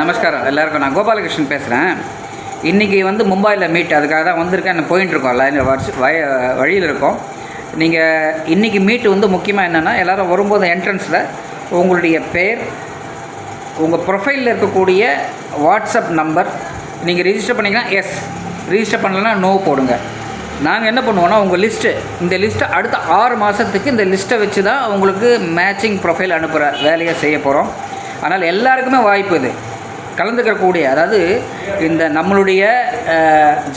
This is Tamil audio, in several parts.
நமஸ்காரம். எல்லாருக்கும் நான் கோபாலகிருஷ்ணன் பேசுகிறேன் இன்றைக்கி வந்து மும்பையில் மீட் அதுக்காக தான் வந்திருக்கேன். நான் போயின்னு இருக்கோம். லைனில் வய வழியில் இருக்கோம். நீங்கள் இன்றைக்கி மீட்டு வந்து முக்கியமாக என்னென்னா எல்லோரும் வரும்போது என்ட்ரன்ஸில் உங்களுடைய பேர் உங்கள் ப்ரொஃபைலில் இருக்கக்கூடிய வாட்ஸ்அப் நம்பர் நீங்கள் ரிஜிஸ்டர் பண்ணிங்கன்னா எஸ் ரிஜிஸ்டர் பண்ணலன்னா நோ போடுங்க. நாங்கள் என்ன பண்ணுவோன்னா உங்கள் லிஸ்ட்டு இந்த லிஸ்ட்டை அடுத்த ஆறு மாதத்துக்கு இந்த லிஸ்ட்டை வச்சு தான் உங்களுக்கு மேட்சிங் ப்ரொஃபைல் அனுப்புகிற வேலையை செய்ய போகிறோம் அதனால் எல்லாருக்குமே வாய்ப்பு இது. கலந்துக்கக்கூடிய அதாவது இந்த நம்மளுடைய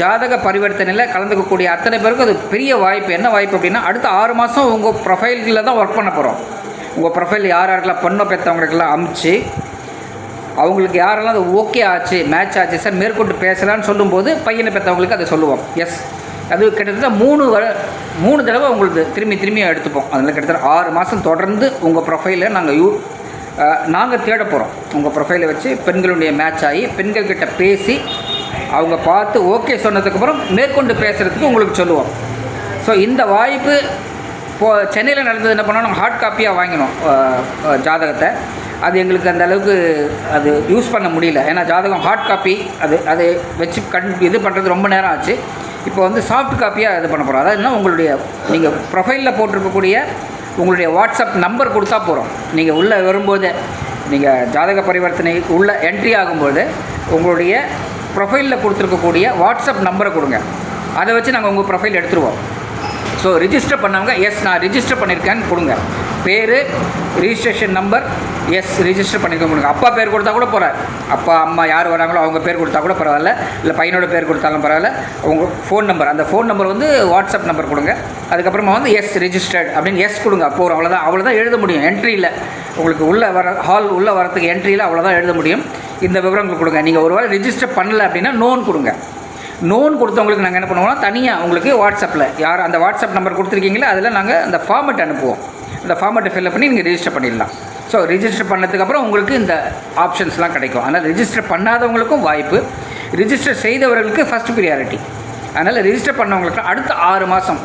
ஜாதக பரிவர்த்தனையில் கலந்துக்கக்கூடிய அத்தனை பேருக்கும் அது பெரிய வாய்ப்பு. என்ன வாய்ப்பு அப்படின்னா அடுத்த ஆறு மாதம் உங்கள் ப்ரொஃபைலில் தான் ஒர்க் பண்ண போகிறோம் உங்கள் ப்ரொஃபைல் யார் யாருக்கெல்லாம் பொண்ணை பெற்றவங்களுக்கெல்லாம் அமுச்சு அவங்களுக்கு யாரெல்லாம் அது ஓகே ஆச்சு மேட்ச் ஆச்சு சார் மேற்கொண்டு பேசலாம்னு சொல்லும்போது பையனை பெற்றவங்களுக்கு அதை சொல்லுவோம். எஸ் அது கிட்டத்தட்ட மூணு வர மூணு தடவை உங்களுக்கு திரும்பி திரும்பி எடுத்துப்போம். அதில் கிட்டத்தட்ட ஆறு மாதம் தொடர்ந்து உங்கள் ப்ரொஃபைலை நாங்கள் யூ நாங்கள் தேட போகிறோம் உங்கள் ப்ரொஃபைலை வச்சு பெண்களுடைய மேட்ச் ஆகி பெண்கள்கிட்ட பேசி அவங்க பார்த்து ஓகே சொன்னதுக்கப்புறம் மேற்கொண்டு பேசுகிறதுக்கு உங்களுக்கு சொல்லுவோம். ஸோ இந்த வாய்ப்பு இப்போது சென்னையில் நடந்தது என்ன பண்ணோம்? நம்ம ஹார்ட் காப்பியாக வாங்கினோம் ஜாதகத்தை. அது எங்களுக்கு அந்த அளவுக்கு அது யூஸ் பண்ண முடியல. ஏன்னா ஜாதகம் ஹார்ட் காப்பி அது அதை வச்சு கண் இது பண்ணுறது ரொம்ப நேரம் ஆச்சு. இப்போ வந்து சாஃப்ட் காப்பியாக இது பண்ண போகிறோம் அதாவது என்ன? உங்களுடைய நீங்கள் ப்ரொஃபைலில் போட்டிருக்கக்கூடிய உங்களுடைய வாட்ஸ்அப் நம்பர் கொடுத்தா போகிறோம் நீங்கள் உள்ளே வரும்போது நீங்கள் ஜாதக பரிவர்த்தனை உள்ள என்ட்ரி ஆகும்போது உங்களுடைய ப்ரொஃபைலில் கொடுத்துருக்கக்கூடிய வாட்ஸ்அப் நம்பரை கொடுங்க. அதை வச்சு நாங்கள் உங்கள் ப்ரொஃபைல் எடுத்துருவோம். ஸோ ரிஜிஸ்டர் பண்ணவங்க எஸ் நான் ரிஜிஸ்டர் பண்ணியிருக்கேன்னு கொடுங்க. பேர் ரிஜிஸ்ட்ரேஷன் நம்பர் எஸ் ரிஜிஸ்டர் பண்ணியிருக்க கொடுங்க அப்பா பேர் கொடுத்தா கூட போகிறார் அப்பா அம்மா யார் வராங்களோ அவங்க பேர் கொடுத்தா கூட பரவாயில்ல. இல்லை பையனோட பேர் கொடுத்தாலும் பரவாயில்ல. உங்கள் ஃபோன் நம்பர் அந்த ஃபோன் நம்பர் வந்து வாட்ஸ்அப் நம்பர் கொடுங்க. அதுக்கப்புறமா வந்து எஸ் ரிஜிஸ்டர்ட் அப்படின்னு எஸ் கொடுங்க. போகிறோம் அவ்வளோதான் அவ்வளோதான் எழுத முடியும். என்ட்ரியில் உங்களுக்கு உள்ளே வர ஹால் உள்ளே வரத்துக்கு என்ட்ரியில் அவ்வளோதான் எழுத முடியும். இந்த விவரங்கள் கொடுங்க. நீங்கள் ஒரு வேளை ரிஜிஸ்டர் பண்ணல அப்படின்னா நோன் கொடுங்க. நோன் கொடுத்தவங்களுக்கு நாங்கள் என்ன பண்ணுவோம்னா தனியாக உங்களுக்கு வாட்ஸ்அப்பில் யார் அந்த வாட்ஸ்அப் நம்பர் கொடுத்துருக்கீங்களோ அதில் நாங்கள் அந்த ஃபார்மெட் அனுப்புவோம். அந்த ஃபார்மெட்டை ஃபில்அப் பண்ணி நீங்கள் ரிஜிஸ்டர் பண்ணிடலாம். ஸோ ரிஜிஸ்டர் பண்ணதுக்கப்புறம் உங்களுக்கு இந்த ஆப்ஷன்ஸ்லாம் கிடைக்கும். அதனால் ரிஜிஸ்டர் பண்ணாதவங்களுக்கும் வாய்ப்பு. ரிஜிஸ்டர் செய்தவர்களுக்கு ஃபஸ்ட் ப்ரியாரிட்டி அதனால் ரிஜிஸ்டர் பண்ணவங்களுக்கு அடுத்த ஆறு மாதம்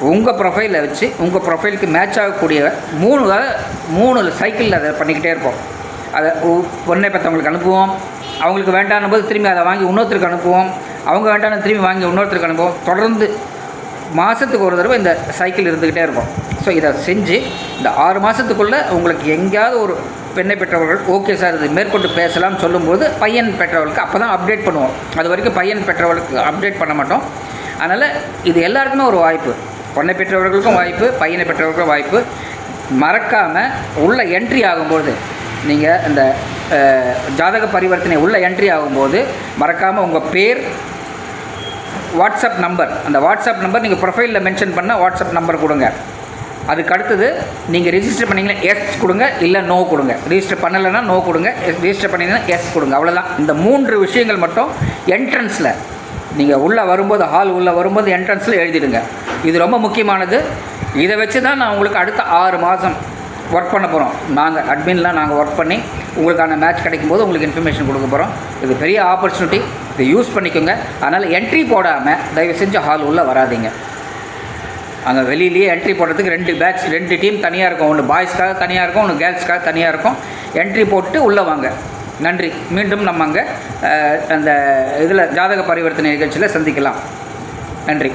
உங்கள் ப்ரொஃபைலை வச்சு உங்கள் ப்ரொஃபைலுக்கு மேட்ச் ஆகக்கூடிய மூணு மூணு சைக்கிளில் அதை பண்ணிக்கிட்டே இருப்போம். அதை ஒ- பெற்றவங்களுக்கு அனுப்புவோம். அவங்களுக்கு வேண்டாம் போது திரும்பி அதை வாங்கி இன்னொருத்தருக்கு அனுப்புவோம். அவங்க வேண்டாம் திரும்பி வாங்கி இன்னொருத்தருக்கு அனுப்புவோம். தொடர்ந்து மாதத்துக்கு ஒரு தடவை இந்த சைக்கிள் இருந்துக்கிட்டே இருக்கும். ஸோ இதை செஞ்சு இந்த ஆறு மாதத்துக்குள்ளே உங்களுக்கு எங்கேயாவது ஒரு பெண்ணை பெற்றவர்கள் ஓகே சார் இது மேற்கொண்டு பேசலாம்னு சொல்லும்போது பையன் பெற்றவர்களுக்கு அப்போ தான் அப்டேட் பண்ணுவோம். அது வரைக்கும் பையன் பெற்றவர்களுக்கு அப்டேட் பண்ண மாட்டோம். அதனால் இது எல்லாருக்குமே ஒரு வாய்ப்பு. பொண்ணை பெற்றவர்களுக்கும் வாய்ப்பு பையனை பெற்றவர்களுக்கும் வாய்ப்பு. மறக்காமல் உள்ள என்ட்ரி ஆகும்போது நீங்கள் இந்த ஜாதக பரிவர்த்தனை உள்ள என்ட்ரி ஆகும்போது மறக்காமல் உங்கள் பேர் வாட்ஸ்அப் நம்பர். அந்த வாட்ஸ்அப் நம்பர் நீங்கள் ப்ரொஃபைலில் மென்ஷன் பண்ணால் வாட்ஸ்அப் நம்பர் கொடுங்க. அதுக்கு அடுத்தது நீங்கள் ரிஜிஸ்டர் பண்ணிங்கன்னா எஸ் கொடுங்க இல்லை நோ கொடுங்க. ரிஜிஸ்டர் பண்ணலைன்னா நோ கொடுங்க ரிஜிஸ்டர் பண்ணிங்கன்னா எஸ் கொடுங்க. அவ்வளோதான் இந்த மூன்று விஷயங்கள் மட்டும் என்ட்ரன்ஸில் நீங்கள் உள்ளே வரும்போது ஹால் உள்ளே வரும்போது என்ட்ரன்ஸில் எழுதிடுங்க. இது ரொம்ப முக்கியமானது. இதை வச்சு தான் நான் உங்களுக்கு அடுத்த ஆறு மாதம் ஒர்க் பண்ண போகிறோம் நாங்கள் அட்மின்லாம் நாங்கள் ஒர்க் பண்ணி உங்களுக்கான மேட்ச் கிடைக்கும் போது உங்களுக்கு இன்ஃபர்மேஷன் கொடுக்க போகிறோம் இது பெரிய ஆப்பர்ச்சுனிட்டி இதை யூஸ் பண்ணிக்கோங்க. அதனால் என்ட்ரி போடாமல் தயவு செஞ்சு ஹால் உள்ளே வராதீங்க. அங்கே வெளியிலேயே என்ட்ரி போடுறதுக்கு ரெண்டு பேட்ச் ரெண்டு டீம் தனியாக இருக்கும். ஒன்று பாய்ஸ்க்காக தனியாக இருக்கும் ஒன்று கேர்ள்ஸ்க்காக தனியாக இருக்கும். என்ட்ரி போட்டு உள்ளே வாங்க. நன்றி. மீண்டும் நம்ம அங்கே அந்த இதில் ஜாதக பரிவர்த்தனை நிகழ்ச்சியில் சந்திக்கலாம். நன்றி.